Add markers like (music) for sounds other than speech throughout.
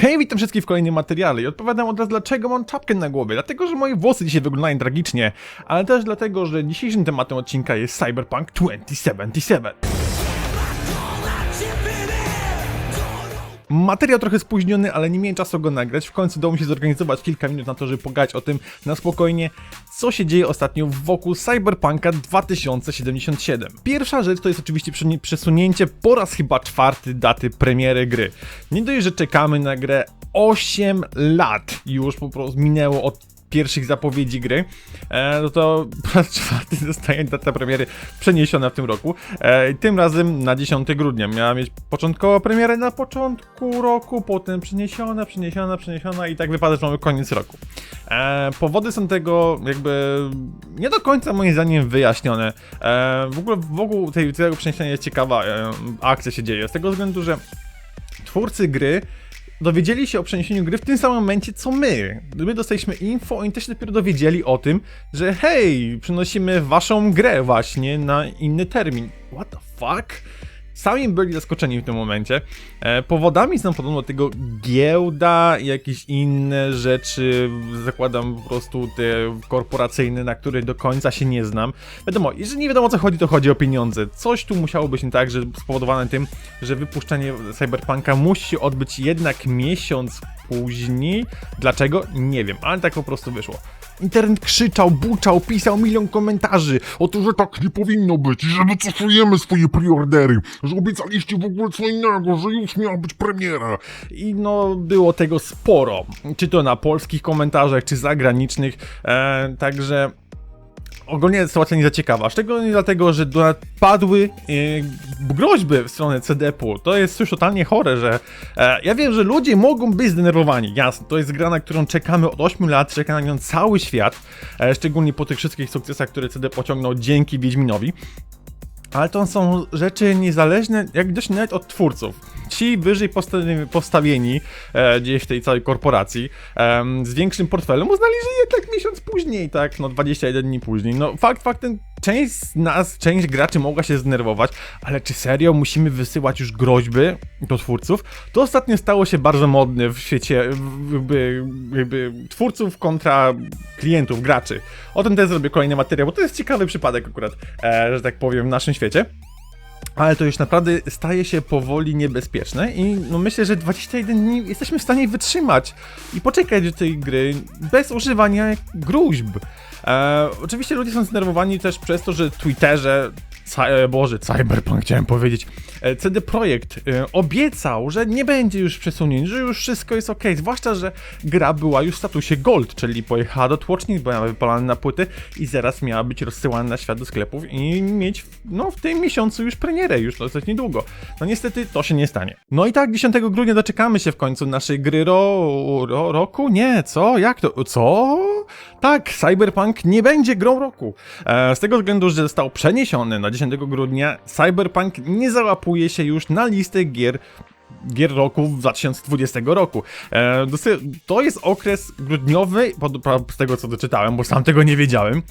Hej, witam wszystkich w kolejnym materiale i odpowiadam od razu dlaczego mam czapkę na głowie. Dlatego, że moje włosy dzisiaj wyglądają tragicznie, ale też dlatego, że dzisiejszym tematem odcinka jest Cyberpunk 2077. Materiał trochę spóźniony, ale nie miałem czasu go nagrać. W końcu udało mi się zorganizować kilka minut na to, żeby pogadać o tym na spokojnie, co się dzieje ostatnio wokół Cyberpunka 2077. Pierwsza rzecz to jest oczywiście przesunięcie po raz chyba czwarty daty premiery gry. Nie dość, że czekamy na grę 8 lat już po prostu minęło od pierwszych zapowiedzi gry, e, no to (laughs) po raz czwarty zostaje data premiery przeniesiona w tym roku. E, tym razem na 10 grudnia. Miała mieć początkowo premierę na początku roku, potem przeniesiona, przeniesiona, przeniesiona i tak wypada, że mamy koniec roku. E, powody są tego jakby nie do końca moim zdaniem wyjaśnione. W ogóle wokół tej, tego przeniesienia jest ciekawa akcja się dzieje, z tego względu, że twórcy gry dowiedzieli się o przeniesieniu gry w tym samym momencie co my. My dostaliśmy info, oni też dopiero dowiedzieli o tym, że hej, przenosimy waszą grę właśnie na inny termin. What the fuck? Sami byli zaskoczeni w tym momencie. E, powodami są podobno tego giełda i jakieś inne rzeczy, zakładam po prostu te korporacyjne, na które do końca się nie znam. Wiadomo, jeżeli nie wiadomo o co chodzi, to chodzi o pieniądze. Coś tu musiało być nie tak, że spowodowane tym, że wypuszczenie Cyberpunka musi się odbyć jednak miesiąc później. Dlaczego? Nie wiem, ale tak po prostu wyszło. Internet krzyczał, buczał, pisał milion komentarzy. O to, że tak nie powinno być i że wycofujemy swoje preordery, że obiecaliście w ogóle co innego, że już miała być premiera. I no, było tego sporo. Czy to na polskich komentarzach, czy zagranicznych. E, także ogólnie sytuacja nie za ciekawa. Szczególnie dlatego, że padły e, groźby w stronę CDP-u. To jest już totalnie chore, że e, ja wiem, że ludzie mogą być zdenerwowani. Jasne, to jest gra, na którą czekamy od 8 lat, czeka na nią cały świat. E, szczególnie po tych wszystkich sukcesach, które CD pociągnął dzięki Wiedźminowi. Ale to są rzeczy niezależne, jak dość nawet od twórców. Ci wyżej posta- postawieni e, gdzieś w tej całej korporacji em, z większym portfelem uznali, że jednak miesiąc później, tak, no 21 dni później. No fakt faktem, część z nas, część graczy mogła się zdenerwować, ale czy serio musimy wysyłać już groźby do twórców? To ostatnio stało się bardzo modne w świecie jakby, jakby twórców kontra klientów, graczy. O tym też zrobię kolejny materiał, bo to jest ciekawy przypadek akurat, e, że tak powiem, w naszym świecie. Ale to już naprawdę staje się powoli niebezpieczne i no myślę, że 21 dni jesteśmy w stanie wytrzymać i poczekać do tej gry bez używania gruźb. E, oczywiście ludzie są zdenerwowani też przez to, że Twitterze, e, Boże, Cyberpunk chciałem powiedzieć, e, CD Projekt e, obiecał, że nie będzie już przesunięć, że już wszystko jest ok, zwłaszcza, że gra była już w statusie Gold, czyli pojechała do tłoczni, była wypalana na płyty i zaraz miała być rozsyłana na świat do sklepów i mieć no, w tym miesiącu już premierę, już dosyć niedługo. No niestety to się nie stanie. No i tak 10 grudnia doczekamy się w końcu naszej gry ro, ro, roku? Nie, co? Jak to? Co? Tak, Cyberpunk nie będzie grą roku. E, z tego względu, że został przeniesiony na 10 grudnia, Cyberpunk nie załapuje się już na listę gier gier roku w 2020 roku. E, to jest okres grudniowy, z tego co doczytałem, bo sam tego nie wiedziałem.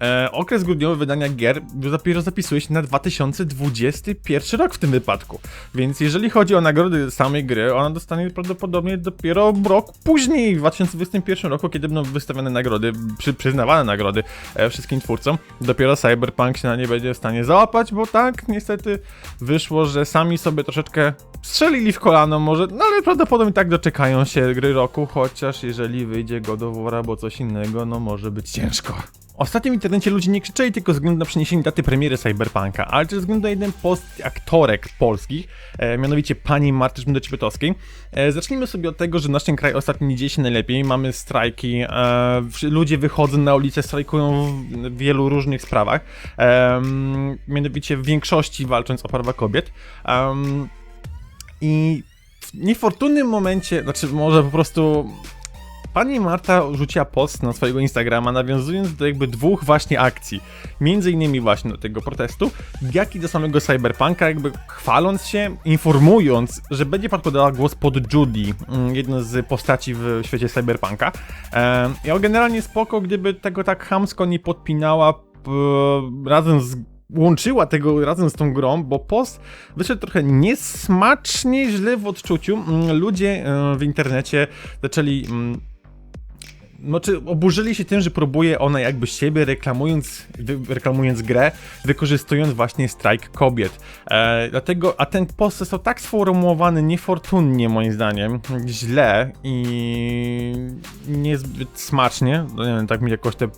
E, okres grudniowy wydania gier dopiero zapisuje się na 2021 rok w tym wypadku. Więc jeżeli chodzi o nagrody samej gry, ona dostanie prawdopodobnie dopiero rok później, w 2021 roku, kiedy będą wystawione nagrody, przy, przyznawane nagrody e, wszystkim twórcom. Dopiero Cyberpunk się na nie będzie w stanie załapać, bo tak, niestety wyszło, że sami sobie troszeczkę strzelili w kolano może, no ale prawdopodobnie tak doczekają się gry roku, chociaż jeżeli wyjdzie God of War albo coś innego, no może być ciężko. Ostatnio w internecie ludzie nie krzyczeli tylko ze względu na przeniesienie daty premiery Cyberpunka, ale też ze względu na jeden post aktorek polskich, e, mianowicie pani Marty Szmydoczypytowskiej. E, zacznijmy sobie od tego, że w naszym kraju ostatnio nie dzieje się najlepiej, mamy strajki, e, ludzie wychodzą na ulicę, strajkują w wielu różnych sprawach, em, mianowicie w większości walcząc o prawa kobiet. Em, I w niefortunnym momencie, znaczy może po prostu Pani Marta rzuciła post na swojego Instagrama, nawiązując do jakby dwóch właśnie akcji. Między innymi właśnie do tego protestu, jak i do samego Cyberpunka, jakby chwaląc się, informując, że będzie podkładała głos pod Judy, mm, jedną z postaci w świecie Cyberpunka. Ehm, Ja generalnie spoko, gdyby tego tak chamsko nie podpinała razem z łączyła tego razem z tą grą, bo post wyszedł trochę niesmacznie źle w odczuciu. Mm, Ludzie e, w internecie zaczęli. Mm, Znaczy, oburzyli się tym, że próbuje ona jakby siebie reklamując, reklamując grę, wykorzystując właśnie strajk kobiet. E, dlatego, a ten post został tak sformułowany niefortunnie moim zdaniem, źle i niezbyt smacznie, no nie wiem, tak mi jakoś te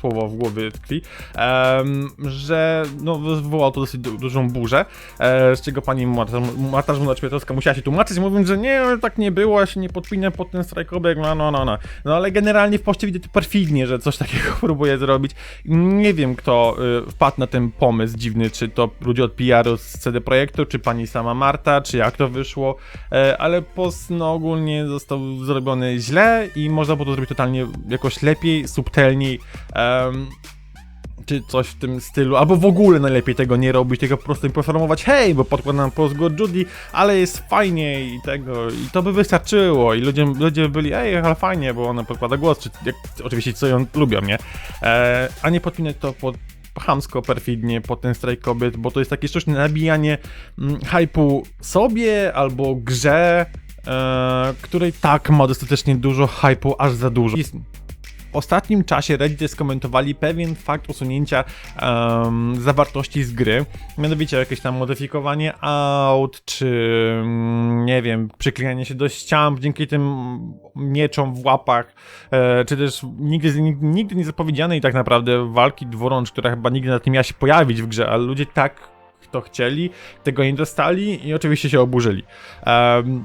słowo w głowie tkwi, em, że no, wywołało to dosyć du dużą burzę, e, z czego pani Marta, Marta Żmudacz-Piotrowska musiała się tłumaczyć, mówiąc, że nie, tak nie było, ja się nie podpinę pod ten strajkobieg, no, no, no, no. No ale generalnie w poście widać perfidnie, że coś takiego (laughs) próbuje zrobić. Nie wiem, kto y, wpadł na ten pomysł dziwny, czy to ludzie od PR-u z CD Projektu, czy pani sama Marta, czy jak to wyszło, e, ale post no, ogólnie został zrobiony źle i można było to zrobić totalnie jakoś lepiej, subtelniej. em, czy coś w tym stylu, albo w ogóle najlepiej tego nie robić, tylko po prostu poinformować, hej, bo podkładam go Judy, ale jest fajnie i tego, i to by wystarczyło i ludzie, ludzie byli, ej, ale fajnie, bo ona podkłada głos, czy jak, oczywiście co ją lubią, nie? E, a nie podpinać to pod chamsko, perfidnie pod ten strajk kobiet, bo to jest takie sztuczne nabijanie mm, hypu sobie albo grze, e, której tak ma dostatecznie dużo hypu, aż za dużo. Jest, w ostatnim czasie Reddit skomentowali pewien fakt usunięcia em, zawartości z gry, mianowicie jakieś tam modyfikowanie aut, czy mm, nie wiem, przyklejanie się do ścian dzięki tym mieczom w łapach, e, czy też nigdy, nigdy, nigdy nie zapowiedzianej tak naprawdę walki dwurącz, która chyba nigdy na tym miała się pojawić w grze, ale ludzie tak to chcieli, tego nie dostali i oczywiście się oburzyli. Em,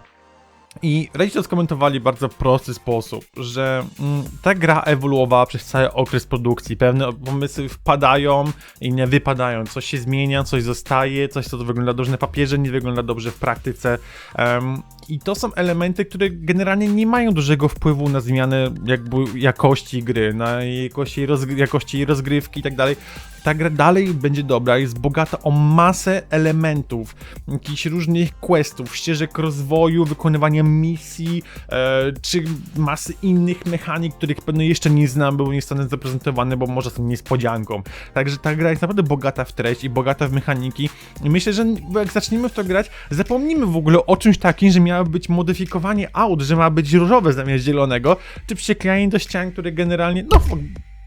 i Reddit to skomentowali bardzo prosty sposób, że mm, ta gra ewoluowała przez cały okres produkcji. Pewne pomysły wpadają, inne wypadają. Coś się zmienia, coś zostaje, coś co wygląda dobrze na papierze, nie wygląda dobrze w praktyce. Em, I to są elementy, które generalnie nie mają dużego wpływu na zmianę jakby jakości gry, na jakości, rozgry- jakości jej rozgrywki i tak dalej. Ta gra dalej będzie dobra, jest bogata o masę elementów, jakichś różnych questów, ścieżek rozwoju, wykonywania misji, e, czy masy innych mechanik, których pewno jeszcze nie znam, były nie zostaną zaprezentowane, bo może są niespodzianką. Także ta gra jest naprawdę bogata w treść i bogata w mechaniki i myślę, że jak zaczniemy w to grać, zapomnimy w ogóle o czymś takim, że być modyfikowanie aut, że ma być różowe zamiast zielonego, czy przyklejanie do ścian, które generalnie, no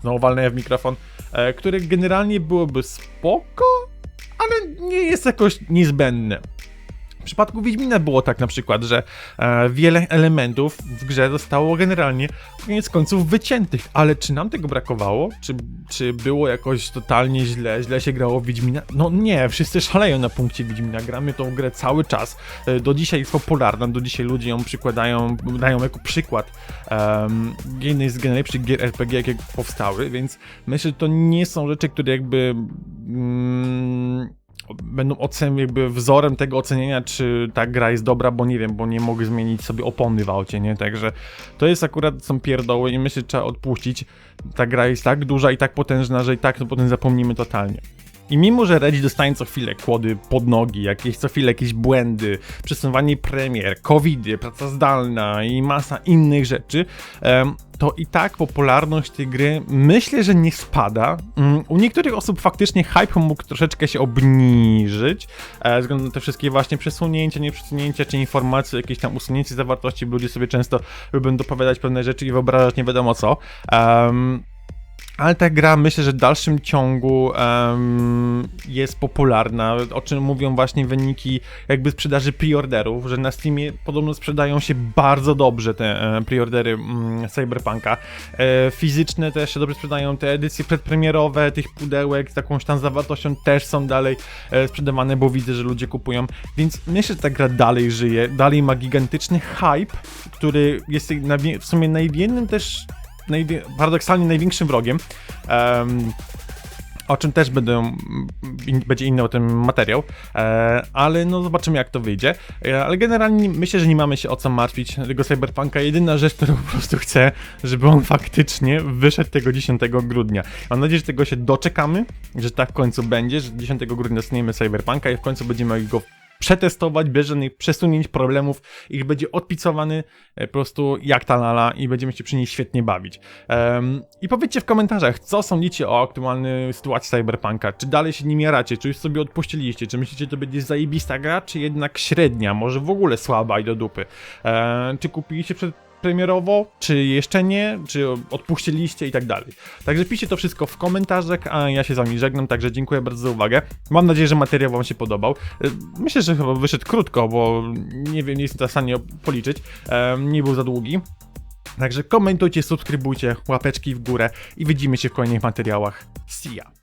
Znowu walnę w mikrofon, e, które generalnie byłoby spoko, ale nie jest jakoś niezbędne. W przypadku Wiedźmina było tak na przykład, że e, wiele elementów w grze zostało generalnie koniec końców wyciętych, ale czy nam tego brakowało? Czy, czy było jakoś totalnie źle, źle się grało w Wiedźmina? No nie, wszyscy szaleją na punkcie Wiedźmina, gramy tą grę cały czas, e, do dzisiaj jest popularna, do dzisiaj ludzie ją przykładają, dają jako przykład um, jednej z najlepszych gier RPG, jakie powstały, więc myślę, że to nie są rzeczy, które jakby... Mm, będą ocen jakby wzorem tego ocenienia, czy ta gra jest dobra, bo nie wiem, bo nie mogę zmienić sobie opony w aucie, nie? Także to jest akurat, są pierdoły i myślę, że trzeba odpuścić. Ta gra jest tak duża i tak potężna, że i tak to potem zapomnimy totalnie. I mimo, że Reddit dostaje co chwilę kłody pod nogi, jakieś co chwilę jakieś błędy, przesuwanie premier, covidy, praca zdalna i masa innych rzeczy, to i tak popularność tej gry myślę, że nie spada. Mm, U niektórych osób faktycznie hype mógł troszeczkę się obniżyć, e, ze względu na te wszystkie właśnie przesunięcia, nieprzesunięcia, czy informacje, jakieś tam usunięcie zawartości, bo ludzie sobie często lubią dopowiadać pewne rzeczy i wyobrażać nie wiadomo co. ale ta gra myślę, że w dalszym ciągu em, jest popularna, o czym mówią właśnie wyniki jakby sprzedaży preorderów, że na Steamie podobno sprzedają się bardzo dobrze te e, preordery mm, Cyberpunka. E, fizyczne też się dobrze sprzedają, te edycje przedpremierowe tych pudełek z jakąś tam zawartością też są dalej e, sprzedawane, bo widzę, że ludzie kupują, więc myślę, że ta gra dalej żyje, dalej ma gigantyczny hype, który jest w sumie największym też najwie- paradoksalnie największym wrogiem. em, o czym też będę, in, będzie inny o tym materiał, e, ale no zobaczymy jak to wyjdzie. E, ale generalnie myślę, że nie mamy się o co martwić tego Cyberpunka. Jedyna rzecz, którą po prostu chcę, żeby on faktycznie wyszedł tego 10 grudnia. Mam nadzieję, że tego się doczekamy, że tak w końcu będzie, że 10 grudnia dostaniemy Cyberpunka i w końcu będziemy go przetestować bez żadnych przesunięć, problemów i będzie odpicowany e, po prostu jak ta lala i będziemy się przy niej świetnie bawić. Em, I powiedzcie w komentarzach, co sądzicie o aktualnej sytuacji Cyberpunka, czy dalej się nim jaracie, czy już sobie odpuściliście, czy myślicie, że to będzie zajebista gra, czy jednak średnia, może w ogóle słaba i do dupy. E, czy kupiliście przed premierowo, czy jeszcze nie, czy odpuściliście i tak dalej. Także piszcie to wszystko w komentarzach, a ja się z wami żegnam, także dziękuję bardzo za uwagę. Mam nadzieję, że materiał wam się podobał. E, Myślę, że chyba wyszedł krótko, bo nie wiem, nie jestem w stanie policzyć. E, Nie był za długi. Także komentujcie, subskrybujcie, łapeczki w górę i widzimy się w kolejnych materiałach. See ya!